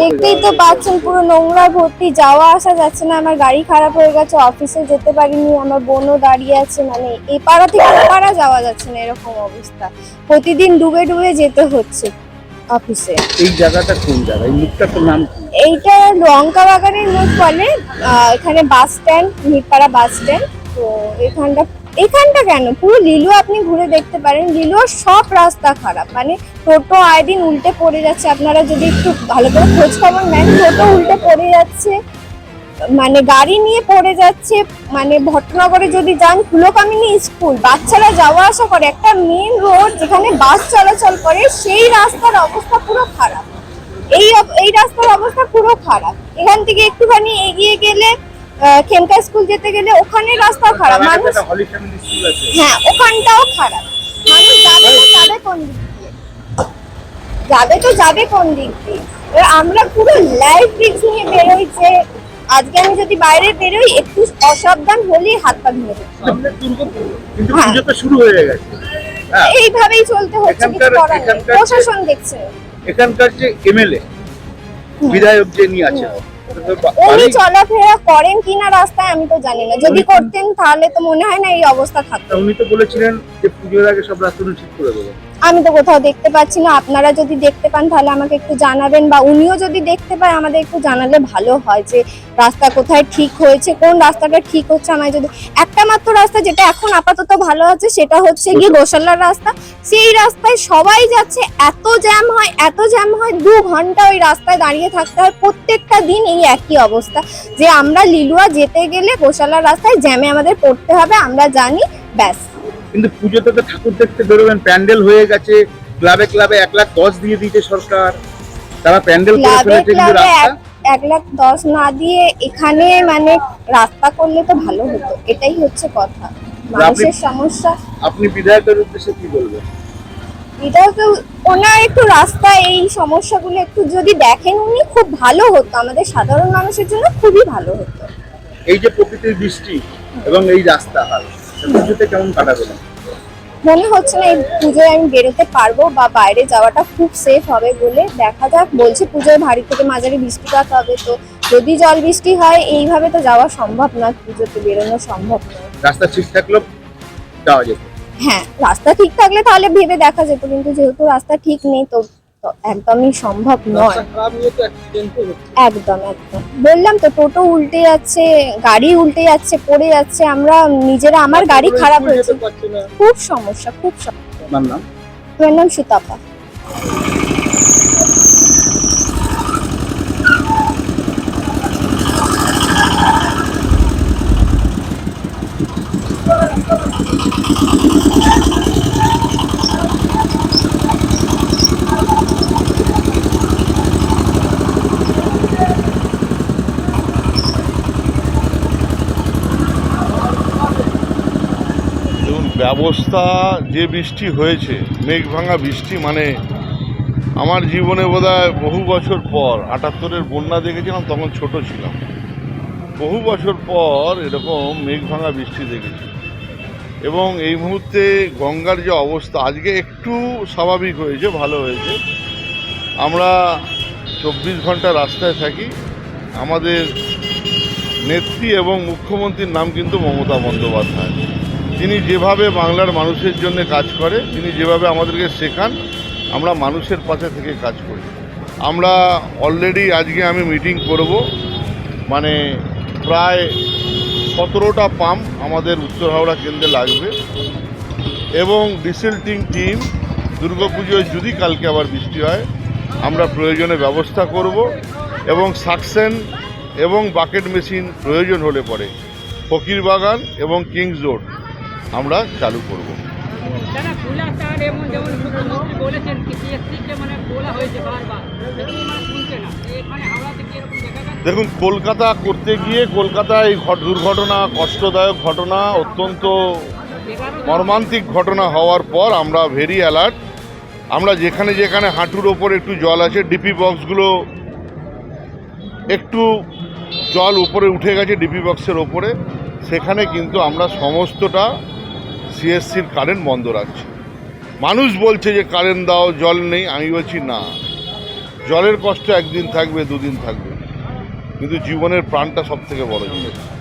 দেখতেই তো পাচ্ছেন পুরো নোংরা ভর্তি যাওয়া আসা যাচ্ছে না। আমার গাড়ি খারাপ হয়ে গেছে অফিসে যেতে পারিনি আমার বোনও দাঁড়িয়ে আছে মানে এপাড়া থেকে ওপাড়া যাওয়া যাচ্ছে না এরকম অবস্থা। প্রতিদিন ডুবে ডুবে যেতে হচ্ছে অফিসে। এই জায়গাটা কোন জায়গা? এই মুখটা তো নাম এইটা লঙ্কা বাগানের মুখ বলে এখানে bus stand Mirpara bus stand তো এখানটা এখানটা কেন? পুরো লিলু আপনি ঘুরে দেখতে পারেন। লিলুর সব রাস্তা খারাপ। মানে টোটো আয় দিন উল্টে পড়ে যাচ্ছে। আপনারা যদি একটু ভালো করে খোঁজ খবর নেন, টোটো উল্টে পড়ে যাচ্ছে। মানে গাড়ি নিয়ে পড়ে যাচ্ছে। মানে ভট্টনগরে যদি যান ফুলকামিনী স্কুল, বাচ্চারা যাওয়া আসা করে। একটা মেন রোড যেখানে বাস চলাচল করে, সেই রাস্তার অবস্থা পুরো খারাপ। এই এই রাস্তার অবস্থা পুরো খারাপ। এখান থেকে একটুখানি এগিয়ে গেলে খেমকা স্কুল যেতে গেলে ওখানে রাস্তা খারাপ। মানুষ হ্যাঁ ওখানটাও খারাপ। মানুষ যাবে তো যাবে কোন দিক দিয়ে? যাবে তো যাবে কোন দিক দিয়ে? এবার আমরা পুরো লাইফ রিস্ক নিয়ে বেরোই যে আজকে আমি যদি বাইরে বেরোই একটু অসাবধান হলেই হাত পা ভেঙে যাবে। হ্যাঁ। শুরু হয়ে গেছে। হ্যাঁ। এইভাবেই চলতে হচ্ছে কিছু করার নেই। প্রশাসন দেখছে। এখানকার যে এমএলএ বিধায়ক যে নিয়ে আছে উনি চলাফেরা করেন কিনা রাস্তায় আমি তো জানি না। যদি করতেন তাহলে তো মনে হয় না এই অবস্থা থাকতো। উনি তো বলেছিলেন যে পুজোর আগে সব রাস্তা ঠিক করে দেবেন। আমি তো কোথাও দেখতে পাচ্ছি না। আপনারা যদি দেখতে পান তাহলে আমাকে একটু জানাবেন বা উনিও যদি দেখতে পায় আমাদের একটু জানালে ভালো হয় যে রাস্তা কোথায় ঠিক হয়েছে কোন রাস্তাটা ঠিক হচ্ছে আমায় যদি একটা মাত্র রাস্তা যেটা এখন আপাতত ভালো আছে সেটা হচ্ছে গিয়ে গোসালার রাস্তা। সেই রাস্তায় সবাই যাচ্ছে এত জ্যাম হয় এত জ্যাম হয় দু ঘণ্টা ওই রাস্তায় দাঁড়িয়ে থাকতে হয়। প্রত্যেকটা দিন এই একই অবস্থা। যে আমরা লিলুয়া যেতে গেলে গোসালার রাস্তায় জ্যামে আমাদের পড়তে হবে আমরা জানি ব্যাস। কিন্তু পুজোতে তো ঠাকুর দেখতে বেরোবেন প্যান্ডেল হয়ে গেছে ক্লাবে ক্লাবে এক লাখ দশ দিয়ে দিয়েছে সরকার। তারা প্যান্ডেল করে ফেলেছে কিন্তু রাস্তা। এক লাখ দশ না দিয়ে এখানে মানে রাস্তা করলে তো ভালো হতো এটাই হচ্ছে কথা। মানুষের সমস্যা। আপনি বিধায়কের উদ্দেশ্যে কি বলবেন? তো ওনার একটু রাস্তা এই সমস্যাগুলো একটু যদি দেখেন উনি খুব ভালো হতো। আমাদের সাধারণ মানুষের জন্য খুবই ভালো হতো। এই যে প্রকৃতির বৃষ্টি এবং এই রাস্তা পুজোতে কেমন কাটাবেন মনে হচ্ছে না এই পুজোয় আমি বেরোতে পারব বা বাইরে যাওয়াটা খুব সেফ হবে বলে দেখা যাক। বলছে পুজোয় ভারী থেকে মাঝারি বৃষ্টিপাত হবে তো যদি জল বৃষ্টি হয় এইভাবে তো যাওয়া সম্ভব না পুজোতে বেরোনো সম্ভব নয়। রাস্তা ঠিক থাকলেও যাওয়া যেত। হ্যাঁ রাস্তা ঠিক থাকলে তাহলে ভেবে দেখা যেত কিন্তু যেহেতু রাস্তা ঠিক নেই তো একদমই সম্ভব নয়। একদম একদম। বললাম তো টোটো উল্টে যাচ্ছে গাড়ি উল্টে যাচ্ছে পড়ে যাচ্ছে আমরা নিজেরা আমার গাড়ি খারাপ হয়েছে। খুব সমস্যা খুব সমস্যা আমার নাম সুতাপা। ব্যবস্থা যে বৃষ্টি হয়েছে মেঘ ভাঙা বৃষ্টি মানে আমার জীবনে বোধহয় বহু বছর পর, আটাত্তরের বন্যা দেখেছিলাম, তখন ছোট ছিলাম। বহু বছর পর এরকম মেঘ ভাঙা বৃষ্টি দেখেছি। এবং এই মুহূর্তে গঙ্গার যে অবস্থা, আজকে একটু স্বাভাবিক হয়েছে, ভালো হয়েছে। আমরা চব্বিশ ঘণ্টা রাস্তায় থাকি। আমাদের নেত্রী এবং মুখ্যমন্ত্রীর নাম কিন্তু মমতা বন্দ্যোপাধ্যায়। তিনি যেভাবে বাংলার মানুষের জন্য কাজ করে, তিনি যেভাবে আমাদেরকে শেখান, আমরা মানুষের পাশে থেকে কাজ করি। আমরা অলরেডি আজকে আমি মিটিং করব মানে প্রায় সতেরোটা পাম্প আমাদের উত্তর হাওড়া কেন্দ্রে লাগবে এবং ডিসেল্টিং টিম দুর্গাপুজোয় যদি কালকে আবার বৃষ্টি হয়, আমরা প্রয়োজনে ব্যবস্থা করব এবং সাকসেন এবং বাকেট মেশিন প্রয়োজন হলে পরে। ফকির বাগান এবং কিংস রোড। আমরা চালু করব। মানে মানে শুনছে না? এখানে হাওড়াতে কি এরকম দেখা গেছে দেখুন কলকাতা করতে গিয়ে কলকাতায় ঘট- দুর্ঘটনা কষ্টদায়ক ঘটনা অত্যন্ত মর্মান্তিক ঘটনা হওয়ার পর আমরা ভেরি অ্যালার্ট আমরা যেখানে যেখানে হাঁটুর ওপর একটু জল আছে ডিপি বক্সগুলো একটু জল উপরে উঠে গেছে ডিপি বক্সের ওপরে। সেখানে কিন্তু আমরা সমস্তটা সিএসসির কারেন্ট বন্ধ রাখছি। মানুষ বলছে যে কারেন্ট দাও, জল নেই। আমি বলছি, না। জলের কষ্ট একদিন থাকবে, দুদিন থাকবে। কিন্তু জীবনের প্রাণটা সব থেকে বড় জিনিস।